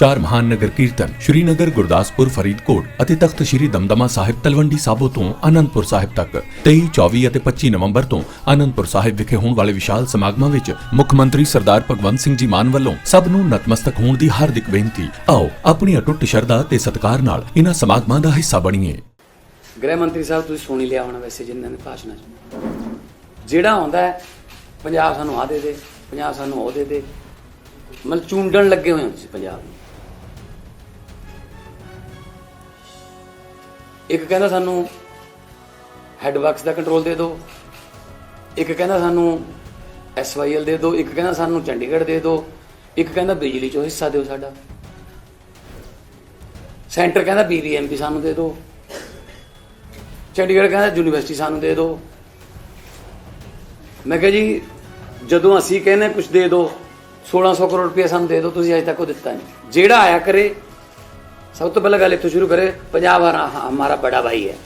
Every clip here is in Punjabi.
ਚਾਰ ਮਹਾਨ ਨਗਰ ਕੀਰਤਨ ਸ਼੍ਰੀਨਗਰ, ਗੁਰਦਾਸਪੁਰ, ਫਰੀਦਕੋਟ ਅਤੇ ਤਖਤ ਸ਼੍ਰੀ ਦਮਦਮਾ ਸਾਹਿਬ ਤਲਵੰਡੀ ਸਾਬੋ ਤੋਂ ਆਨੰਦਪੁਰ ਸਾਹਿਬ ਤੱਕ। 23 24 ਅਤੇ 25 ਨਵੰਬਰ ਤੋਂ ਆਨੰਦਪੁਰ ਸਾਹਿਬ ਵਿਖੇ ਹੋਣ ਵਾਲੇ ਵਿਸ਼ਾਲ ਸਮਾਗਮਾਂ ਵਿੱਚ ਮੁੱਖ ਮੰਤਰੀ ਸਰਦਾਰ ਭਗਵੰਤ ਸਿੰਘ ਜੀ ਮਾਨ ਵੱਲੋਂ ਸਭ ਨੂੰ ਨਤਮਸਤਕ ਹੋਣ ਦੀ ਹਾਰਦਿਕ ਬੇਨਤੀ। ਆਓ, ਆਪਣੀ ਅਟੁੱਟ ਸ਼ਰਧਾ ਤੇ ਸਤਿਕਾਰ ਨਾਲ ਇਹਨਾਂ ਸਮਾਗਮਾਂ ਦਾ ਹਿੱਸਾ ਬਣੀਏ। ਗ੍ਰਹਿ ਮੰਤਰੀ ਸਾਹਿਬ, ਤੁਸੀਂ ਸੁਣੀ ਲਿਆ ਹੋਣਾ ਵੈਸੇ ਜਿਨ੍ਹਾਂ ਦੇ ਭਾਸ਼ਣਾਂ 'ਚ। ਜਿਹੜਾ ਆਉਂਦਾ ਹੈ ਪੰਜਾਬ ਸਾਨੂੰ ਆ ਦੇ ਦੇ ਪੰਜਾਬ ਸਾਨੂੰ ਉਹ ਦੇ ਦੇ। ਮਤਲਬ ਚੁੰਡਣ ਲੱਗੇ ਹੋਏ ਹੋ ਤੁਸੀਂ ਪੰਜਾਬ ਨੂੰ। ਇੱਕ ਕਹਿੰਦਾ ਸਾਨੂੰ ਹੈਡਵਰਕਸ ਦਾ ਕੰਟਰੋਲ ਦੇ ਦਿਓ, ਇੱਕ ਕਹਿੰਦਾ ਸਾਨੂੰ ਐਸਵਾਈਐਲ ਦੇ ਦਿਓ, ਇੱਕ ਕਹਿੰਦਾ ਸਾਨੂੰ ਚੰਡੀਗੜ੍ਹ ਦੇ ਦਿਓ, ਇੱਕ ਕਹਿੰਦਾ ਬਿਜਲੀ ਚੋਂ ਹਿੱਸਾ ਦਿਓ ਸਾਡਾ। ਸੈਂਟਰ ਕਹਿੰਦਾ ਬੀਬੀਐਮਪੀ ਸਾਨੂੰ ਦੇ ਦਿਓ, ਚੰਡੀਗੜ੍ਹ ਕਹਿੰਦਾ ਯੂਨੀਵਰਸਿਟੀ ਸਾਨੂੰ ਦੇ ਦਿਓ। ਮੈਂ ਕਿਹਾ ਜੀ, ਜਦੋਂ ਅਸੀਂ ਕਹਿੰਦੇ ਕੁਝ ਦੇ ਦਿਓ 1600 ਕਰੋੜ ਰੁਪਏ ਸਾਨੂੰ ਦੇ ਦਿਓ, ਤੁਸੀਂ ਅਜੇ ਤੱਕ ਉਹ ਦਿੱਤਾ ਨਹੀਂ। ਜਿਹੜਾ ਆਇਆ ਕਰੇ ਸਭ ਤੋਂ ਪਹਿਲਾਂ ਗੱਲ ਇੱਥੋਂ ਸ਼ੁਰੂ ਕਰੇ, ਪੰਜਾਬ ਹਮਾਰਾ ਬੜਾ ਭਾਈ ਹੈ,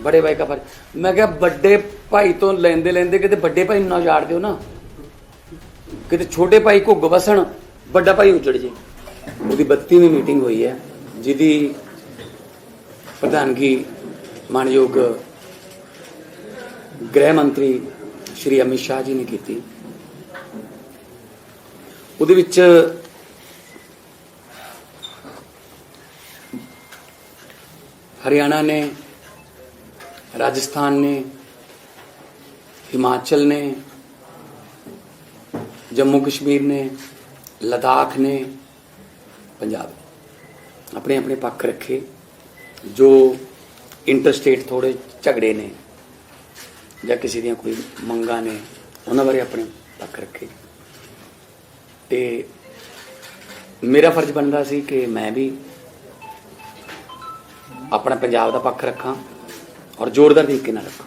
ਬੜੇ ਭਾਈ ਦਾ ਫਰਜ਼। ਮੈਂ ਕਿਹਾ ਵੱਡੇ ਭਾਈ ਤੋਂ ਲੈਂਦੇ ਲੈਂਦੇ ਕਿਤੇ ਵੱਡੇ ਭਾਈ ਨੂੰ ਨਾ ਉਜਾੜ ਦਿਓ ਨਾ। ਕਿਤੇ ਛੋਟੇ ਭਾਈ ਘੁੱਗ ਵਸਣ, ਵੱਡਾ ਭਾਈ ਉਜੜ ਜੇ। ਉਹਦੀ 32ਵੀਂ ਮੀਟਿੰਗ ਹੋਈ ਹੈ, ਜਿਹਦੀ ਪ੍ਰਧਾਨਗੀ ਮਾਨਯੋਗ ਗ੍ਰਹਿ ਮੰਤਰੀ ਸ਼੍ਰੀ ਅਮਿਤ ਸ਼ਾਹ ਜੀ ਨੇ ਕੀਤੀ। ਉਹਦੇ ਵਿੱਚ ਹਰਿਆਣਾ ਨੇ ਰਾਜਸਥਾਨ ਨੇ ਹਿਮਾਚਲ ਨੇ ਜੰਮੂ ਕਸ਼ਮੀਰ ਨੇ ਲਦਾਖ ਨੇ ਪੰਜਾਬ ਆਪਣੇ ਆਪਣੇ ਪੱਖ ਰੱਖੇ ਜੋ ਇੰਟਰਸਟੇਟ ਥੋੜੇ ਝਗੜੇ ਨੇ ਜਾਂ ਕਿਸੇ ਦੀਆਂ ਕੋਈ ਮੰਗਾਂ ਨੇ ਉਹਨਾਂ ਬਾਰੇ ਆਪਣੇ ਪੱਖ ਰੱਖੇ ਤੇ ਮੇਰਾ ਫਰਜ਼ ਬਣਦਾ ਸੀ ਕਿ ਮੈਂ ਵੀ ਆਪਣਾ ਪੰਜਾਬ ਦਾ ਪੱਖ ਰੱਖਾਂ ਔਰ ਜ਼ੋਰਦਾਰ ਤਰੀਕੇ ਨਾਲ ਰੱਖਾਂ।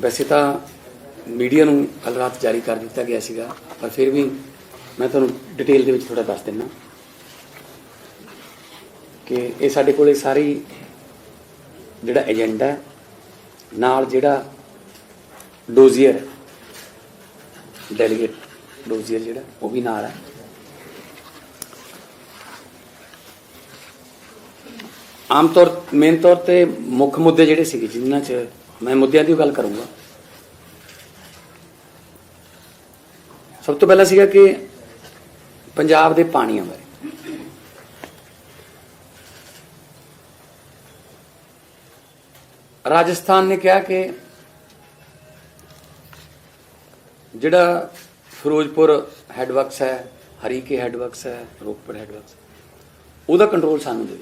ਵੈਸੇ ਤਾਂ ਮੀਡੀਆ ਨੂੰ ਕੱਲ ਰਾਤ ਜਾਰੀ ਕਰ ਦਿੱਤਾ ਗਿਆ ਸੀਗਾ, ਪਰ ਫਿਰ ਵੀ ਮੈਂ ਤੁਹਾਨੂੰ ਡਿਟੇਲ ਦੇ ਵਿੱਚ ਥੋੜਾ ਦੱਸ ਦਿੰਦਾ ਕਿ ਇਹ ਸਾਡੇ ਕੋਲੇ ਸਾਰੀ ਜਿਹੜਾ ਏਜੰਡਾ ਨਾਲ ਜਿਹੜਾ ਡੋਜ਼ੀਅਰ ਡੈਲੀਗੇਟ ਡੋਜ਼ੀਅਰ ਜਿਹੜਾ, ਉਹ ਵੀ ਨਾਲ ਹੈ। ਆਮ ਤੌਰ ਮੇਨ ਤੌਰ ਤੇ ਮੁੱਖ ਮੁੱਦੇ ਜਿਹੜੇ ਸੀਗੇ ਜਿਨ੍ਹਾਂ ਚ ਮੈਂ ਮੁੱਦਿਆਂ ਦੀ ਗੱਲ ਕਰੂੰਗਾ। ਸਭ ਤੋਂ ਪਹਿਲਾਂ ਸੀਗਾ ਕਿ ਪੰਜਾਬ ਦੇ ਪਾਣੀਆਂ ਬਾਰੇ। ਰਾਜਸਥਾਨ ਨੇ ਕਿਹਾ ਕਿ ਜਿਹੜਾ ਫਿਰੋਜ਼ਪੁਰ ਹੈਡਵਰਕਸ ਹੈ, ਹਰੀਕੇ ਹੈਡਵਰਕਸ ਹੈ, ਰੋਪੜ ਹੈਡਵਰਕਸ ਉਹਦਾ ਕੰਟਰੋਲ ਸਾਨੂੰ ਦੇ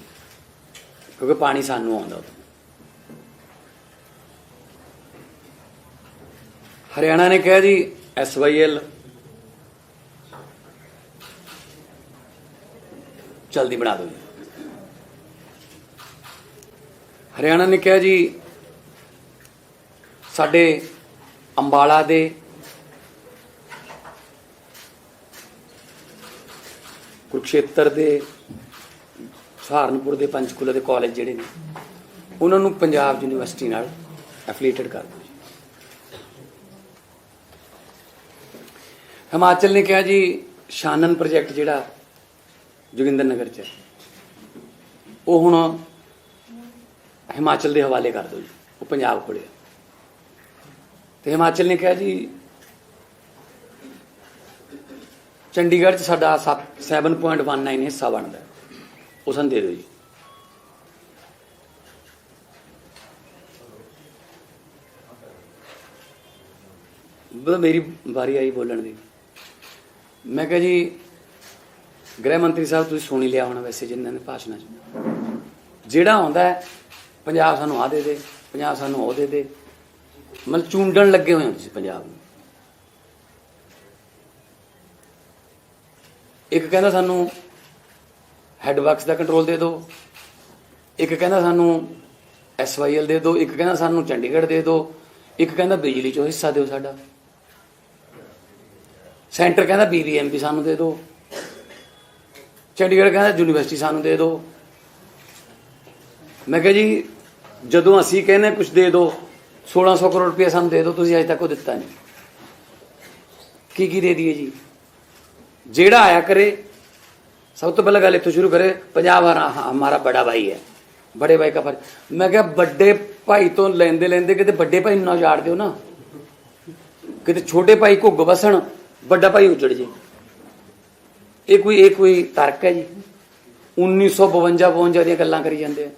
ਕਿਉਂਕਿ ਪਾਣੀ ਸਾਨੂੰ ਆਉਂਦਾ ਉੱਥੋਂ। ਹਰਿਆਣਾ ਨੇ ਕਿਹਾ ਜੀ ਐਸਵਾਈਐਲ ਜਲਦੀ ਬਣਾ ਦਿਓ ਜੀ। ਹਰਿਆਣਾ ਨੇ ਕਿਹਾ ਜੀ, ਸਾਡੇ ਅੰਬਾਲਾ ਦੇ ਕੁਰਕਸ਼ੇਤਰ ਦੇ ਸਹਾਰਨਪੁਰ ਦੇ ਪੰਚਕੂਲਾ ਦੇ ਕਾਲਜ ਜਿਹੜੇ ਨੇ ਉਹਨਾਂ ਨੂੰ ਪੰਜਾਬ ਯੂਨੀਵਰਸਿਟੀ ਨਾਲ ਐਫੀਲੀਏਟਡ ਕਰ ਦਿਓ ਜੀ ਹਿਮਾਚਲ ਨੇ ਕਿਹਾ ਜੀ ਸ਼ਾਨਨ ਪ੍ਰੋਜੈਕਟ ਜਿਹੜਾ ਜੋਗਿੰਦਰ ਨਗਰ ਚ ਹੈ, ਉਹ ਹੁਣ ਹਿਮਾਚਲ ਦੇ ਹਵਾਲੇ ਕਰ ਦਿਓ ਜੀ ਉਹ ਪੰਜਾਬ ਕੋਲੇ ਹੈ। ਤੇ ਹਿਮਾਚਲ ਨੇ ਕਿਹਾ ਜੀ ਚੰਡੀਗੜ੍ਹ ਚ ਸਾਡਾ 7.19 ਹਿੱਸਾ ਬਣਦਾ ਉਹ ਸਾਨੂੰ ਦੇ ਦਿਓ ਜੀ ਬਸ ਮੇਰੀ ਵਾਰੀ ਆਈ ਬੋਲਣ ਦੀ। ਮੈਂ ਕਿਹਾ ਜੀ, ਗ੍ਰਹਿ ਮੰਤਰੀ ਸਾਹਿਬ ਤੁਸੀਂ ਸੁਣੀ ਲਿਆ ਹੋਣਾ ਵੈਸੇ ਜਿਨ੍ਹਾਂ ਨੇ ਭਾਸ਼ਣਾਂ 'ਚ। ਜਿਹੜਾ ਆਉਂਦਾ ਪੰਜਾਬ ਸਾਨੂੰ ਆ ਦੇ ਦੇ, ਪੰਜਾਬ ਸਾਨੂੰ ਉਹ ਦੇ ਦੇ। ਮਤਲਬ ਚੁੰਡਣ ਲੱਗੇ ਹੋਏ ਹੋ ਤੁਸੀਂ ਪੰਜਾਬ ਨੂੰ। ਇੱਕ ਕਹਿੰਦਾ ਸਾਨੂੰ ਹੈਡਵਰਕਸ ਦਾ ਕੰਟਰੋਲ ਦੇ ਦਿਓ। ਇੱਕ ਕਹਿੰਦਾ ਸਾਨੂੰ ਐਸਵਾਈਐਲ ਦੇ ਦਿਓ, ਇੱਕ ਕਹਿੰਦਾ ਸਾਨੂੰ ਚੰਡੀਗੜ੍ਹ ਦੇ ਦਿਓ, ਇੱਕ ਕਹਿੰਦਾ ਬਿਜਲੀ ਚੋਂ ਹਿੱਸਾ ਦਿਓ ਸਾਡਾ। ਸੈਂਟਰ ਕਹਿੰਦਾ ਬੀਬੀਐਮਪੀ ਸਾਨੂੰ ਦੇ ਦਿਓ। ਚੰਡੀਗੜ੍ਹ ਕਹਿੰਦਾ ਯੂਨੀਵਰਸਿਟੀ ਸਾਨੂੰ ਦੇ ਦਿਓ। ਮੈਂ ਕਿਹਾ ਜੀ, ਜਦੋਂ ਅਸੀਂ ਕਹਿੰਦੇ ਕੁਝ ਦੇ ਦਿਓ 1600 ਕਰੋੜ ਰੁਪਏ ਸਾਨੂੰ ਦੇ ਦਿਓ, ਤੁਸੀਂ ਅਜੇ ਤੱਕ ਉਹ ਦਿੱਤਾ ਨਹੀਂ। ਕੀ ਕੀ ਦੇ ਦਈਏ ਜੀ? ਜਿਹੜਾ ਆਇਆ ਕਰੇ ਸਭ ਤੋਂ ਪਹਿਲਾਂ ਗੱਲ ਇੱਥੋਂ ਸ਼ੁਰੂ ਕਰੇ ਪੰਜਾਬ ਹਰਾ- ਹਮਾਰਾ ਬੜਾ ਭਾਈ ਹੈ। ਬੜੇ ਭਾਈ ਦਾ ਫਰਜ਼। ਮੈਂ ਕਿਹਾ, ਵੱਡੇ ਭਾਈ ਤੋਂ ਲੈਂਦੇ ਲੈਂਦੇ ਕਿਤੇ ਵੱਡੇ ਭਾਈ ਨੂੰ ਨਾ ਉਜਾੜ ਦਿਓ ਨਾ। ਕਿਤੇ ਛੋਟੇ ਭਾਈ ਘੁੱਗ ਵਸਣ, ਵੱਡਾ ਭਾਈ ਉਜੜ ਜੇ। ਇਹ ਕੋਈ ਇਹ ਕੋਈ ਤਰਕ ਹੈ ਜੀ। 1952 52 ਦੀਆਂ ਗੱਲਾਂ ਕਰੀ ਜਾਂਦੇ ਆ।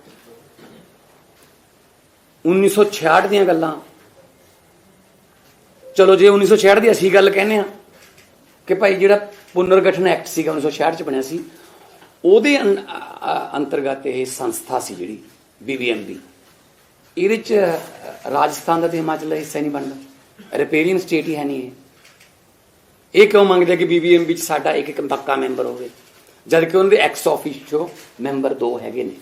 1966 ਦੀਆਂ ਗੱਲਾਂ। ਚਲੋ ਜੇ 1966 ਦੀ ਅਸੀਂ ਗੱਲ ਕਹਿੰਦੇ ਆ ਕਿ ਭਾਈ ਜਿਹੜਾ ਪੁਨਰਗਠਨ ਐਕਟ ਸੀਗਾ 1966 ਚ ਬਣਿਆ ਸੀ, ਉਹਦੇ ਅੰ- ਅੰਤਰਗਤ ਇਹ ਸੰਸਥਾ ਸੀ ਜਿਹੜੀ ਬੀਬੀਐਮਬੀ ਇਹਦੇ ਚ ਰਾਜਸਥਾਨ ਦਾ ਤੇ ਹਿਮਾਚਲ ਦਾ ਹਿੱਸਾ ਨਹੀਂ ਬਣਦਾ। ਰਿਪੇਰੀਅਨ ਸਟੇਟ ਹੀ ਹੈ ਨਹੀਂ ਇਹ। ਇਹ ਕਿਉਂ ਮੰਗਦੇ ਆ ਕਿ ਬੀਬੀਐਮਬੀ ਚ ਸਾਡਾ ਇੱਕ ਇੱਕ ਪੱਕਾ ਮੈਂਬਰ ਹੋਵੇ? ਜਦ ਕਿ ਉਹਨਾਂ ਦੇ ਐਕਸ ਆਫੀਸ਼ੋ ਮੈਂਬਰ ਦੋ ਹੈਗੇ ਨੇ।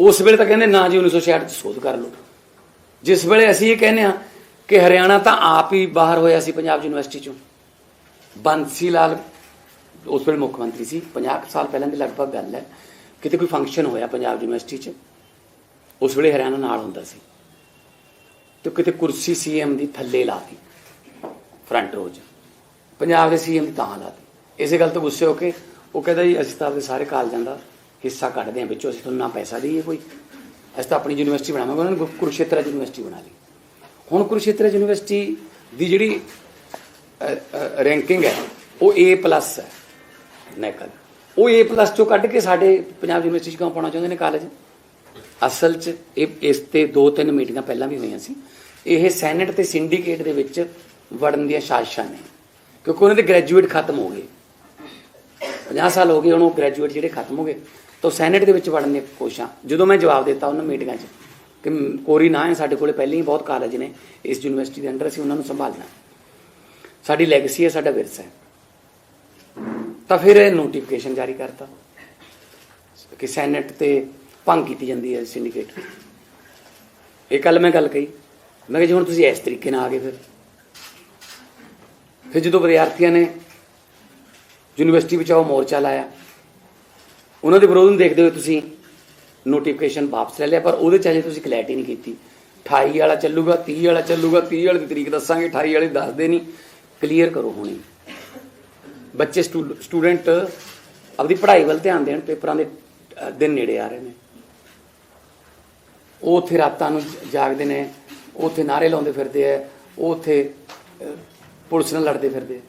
ਉਸ ਵੇਲੇ ਤਾਂ ਕਹਿੰਦੇ, ਨਾ ਜੀ 1966 ਚ ਸੋਧ ਕਰ ਲਓ। ਜਿਸ ਵੇਲੇ ਅਸੀਂ ਇਹ ਕਹਿੰਦੇ ਆ ਕਿ ਹਰਿਆਣਾ ਤਾਂ ਆਪ ਹੀ ਬਾਹਰ ਹੋਇਆ ਸੀ ਪੰਜਾਬ ਯੂਨੀਵਰਸਿਟੀ ਚੋਂ। ਬੰਸੀ ਲਾਲ ਉਸ ਵੇਲੇ ਮੁੱਖ ਮੰਤਰੀ ਸੀ। 50 ਕੁ ਸਾਲ ਪਹਿਲਾਂ ਦੀ ਲਗਭਗ ਗੱਲ ਹੈ। ਕਿਤੇ ਕੋਈ ਫੰਕਸ਼ਨ ਹੋਇਆ ਪੰਜਾਬ ਯੂਨੀਵਰਸਿਟੀ 'ਚ, ਉਸ ਵੇਲੇ ਹਰਿਆਣਾ ਨਾਲ ਹੁੰਦਾ ਸੀ। ਤੇ ਕਿਤੇ ਕੁਰਸੀ ਸੀਐਮ ਦੀ ਥੱਲੇ ਲਾਤੀ ਫਰੰਟ ਰੋਜ ਪੰਜਾਬ ਦੇ ਸੀਐਮ ਤਾਂ ਲਾਤੀ। ਇਸੇ ਗੱਲ ਤੋਂ ਗੁੱਸੇ ਹੋ ਕੇ ਉਹ ਕਹਿੰਦਾ ਜੀ, ਅਸੀਂ ਤਾਂ ਆਪਦੇ ਸਾਰੇ ਕਾਲਜਾਂ ਦਾ ਹਿੱਸਾ ਕੱਢਦੇ ਹਾਂ, ਵਿੱਚੋਂ ਅਸੀਂ ਤੁਹਾਨੂੰ ਨਾ ਪੈਸਾ ਦਈਏ ਕੋਈ। ਅਸੀਂ ਤਾਂ ਆਪਣੀ ਯੂਨੀਵਰਸਿਟੀ ਬਣਾਵਾਂਗੇ, ਉਹਨਾਂ ਨੇ ਗੁਰ- ਕੁਰੂਕਸ਼ੇਤਰ ਯੂਨੀਵਰਸਿਟੀ ਬਣਾ ਲਈ। ਹੁਣ ਕੁਰੂਸ਼ੇਤਰ ਯੂਨੀਵਰਸਿਟੀ ਦੀ ਜਿਹੜੀ ਰੈਂਕਿੰਗ ਹੈ, ਉਹ A+ ਪਲੱਸ ਹੈ, ਨੈਕਲ। ਉਹ A+ ਪਲੱਸ ਚੋਂ ਕੱਢ ਕੇ ਸਾਡੇ ਪੰਜਾਬ ਯੂਨੀਵਰਸਿਟੀ 'ਚ ਕਿਉਂ ਪਾਉਣਾ ਚਾਹੁੰਦੇ ਨੇ ਕਾਲਜ ਅਸਲ 'ਚ ਇਹ, ਇਸ ਤੇ ਦੋ ਤਿੰਨ ਮੀਟਿੰਗਾਂ ਪਹਿਲਾਂ ਵੀ ਹੋਈਆਂ ਸੀ। ਇਹ ਸੈਨੇਟ ਤੇ ਸਿੰਡੀਕੇਟ ਦੇ ਵਿੱਚ ਵੜਨ ਦੀਆਂ ਸਾਜ਼ਿਸ਼ਾਂ ਨੇ। ਕਿਉਂਕਿ ਉਹਨਾਂ ਦੇ ਗ੍ਰੈਜੂਏਟ ਖਤਮ ਹੋ ਗਏ। 50 ਸਾਲ ਹੋ ਗਏ ਉਹਨੂੰ ਗ੍ਰੈਜੂਏਟ ਜਿਹੜੇ ਖਤਮ ਹੋ ਗਏ। ਤਾਂ ਸੈਨੇਟ ਦੇ ਵਿੱਚ ਵੜਨ ਦੀਆਂ ਕੋਸ਼ਿਸ਼ਾਂ। ਜਦੋਂ ਮੈਂ ਜਵਾਬ ਦਿੱਤਾ ਉਹਨਾਂ ਮੀਟਿੰਗਾਂ 'ਚ ਕਿ ਕੋਰੀ ਨਾ ਹੈ, ਸਾਡੇ ਕੋਲੇ ਪਹਿਲਾਂ ਹੀ ਬਹੁਤ ਕਾਲਜ ਨੇ। ਇਸ ਯੂਨੀਵਰਸਿਟੀ ਦੇ ਅੰਡਰ ਅਸੀਂ ਉਹਨਾਂ ਨੂੰ ਸੰਭਾਲਣਾ ਸਾਡੀ ਲੈਗੇਸੀ ਹੈ, ਸਾਡਾ ਵਿਰਸਾ ਹੈ। ਤਾਂ ਫਿਰ ਇਹ ਨੋਟੀਫਿਕੇਸ਼ਨ ਜਾਰੀ ਕਰਤਾ। ਕਿ ਸੈਨੇਟ ਤੇ ਭੰਗ ਕੀਤੀ ਜਾਂਦੀ ਹੈ ਸਿੰਡੀਕੇਟ ਇਹ ਕੱਲ ਮੈਂ ਗੱਲ ਕਹੀ। ਮੈਂ ਕਿਹਾ ਜੀ, ਹੁਣ ਤੁਸੀਂ ਇਸ ਤਰੀਕੇ ਨਾਲ ਆ ਗਏ ਫਿਰ। ਫਿਰ ਜਦੋਂ ਵਿਦਿਆਰਥੀਆਂ ਨੇ ਯੂਨੀਵਰਸਿਟੀ ਵਿੱਚ ਉਹ ਮੋਰਚਾ ਲਾਇਆ, ਉਹਨਾਂ ਦੇ ਵਿਰੋਧ ਨੂੰ ਦੇਖਦੇ ਹੋਏ ਤੁਸੀਂ ਨੋਟੀਫਿਕੇਸ਼ਨ ਵਾਪਸ ਲੈ ਲਿਆ, ਪਰ ਉਹਦੇ ਚ ਅਜੇ ਤੁਸੀਂ ਕਲੈਰਟੀ ਨਹੀਂ ਕੀਤੀ। 28 ਵਾਲਾ ਚੱਲੂਗਾ 30 ਵਾਲਾ ਚੱਲੂਗਾ 30 ਵਾਲੇ ਦੀ ਤਰੀਕ ਦੱਸਾਂਗੇ 28 ਵਾਲੇ ਦੱਸਦੇ ਨਹੀਂ। ਕਲੀਅਰ ਕਰੋ ਹੁਣੇ। ਬੱਚੇ ਸਟੂਡੈਂਟ ਆਪਦੀ ਪੜ੍ਹਾਈ ਵੱਲ ਧਿਆਨ ਦੇਣ, ਪੇਪਰਾਂ ਦੇ ਦਿਨ ਨੇੜੇ ਆ ਰਹੇ ਨੇ। ਉਹ ਉੱਥੇ ਰਾਤਾਂ ਨੂੰ ਜਾਗਦੇ ਨੇ, ਉਹ ਉੱਥੇ ਨਾਰੇ ਲਾਉਂਦੇ ਫਿਰਦੇ ਆ, ਉਹ ਉੱਥੇ ਪੁਲਿਸ ਨਾਲ ਲੜਦੇ ਫਿਰਦੇ ਆ।